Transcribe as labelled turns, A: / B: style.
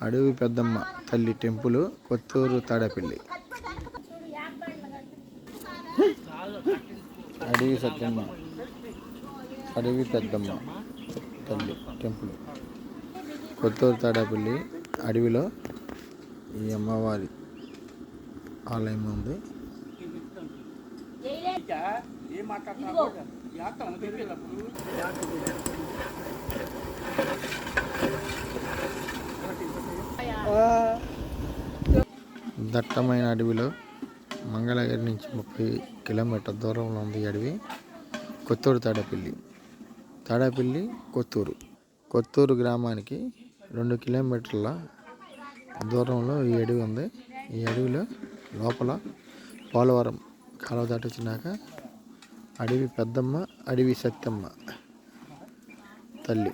A: అడవి పెద్దమ్మ తల్లి టెంపుల్ కొత్తూరు తాడేపల్లి. అడవి సత్యమ్మ అడవి పెద్దమ్మ తల్లి టెంపుల్. కొత్తూరు తాడేపల్లి అడవిలో ఈ అమ్మవారి ఆలయం ఉంది. దట్టమైన అడవిలో మంగళగిరి నుంచి ముప్పై కిలోమీటర్ దూరంలో ఉంది ఈ అడవి కొత్తూరు తాడేపల్లి. తాడేపల్లి కొత్తూరు. కొత్తూరు గ్రామానికి రెండు కిలోమీటర్ల దూరంలో ఈ అడవి ఉంది. ఈ అడవిలో లోపల పోలవరం కాలువ దాటొచ్చినాక అడవి పెద్దమ్మ అడవి సత్యమ్మ తల్లి.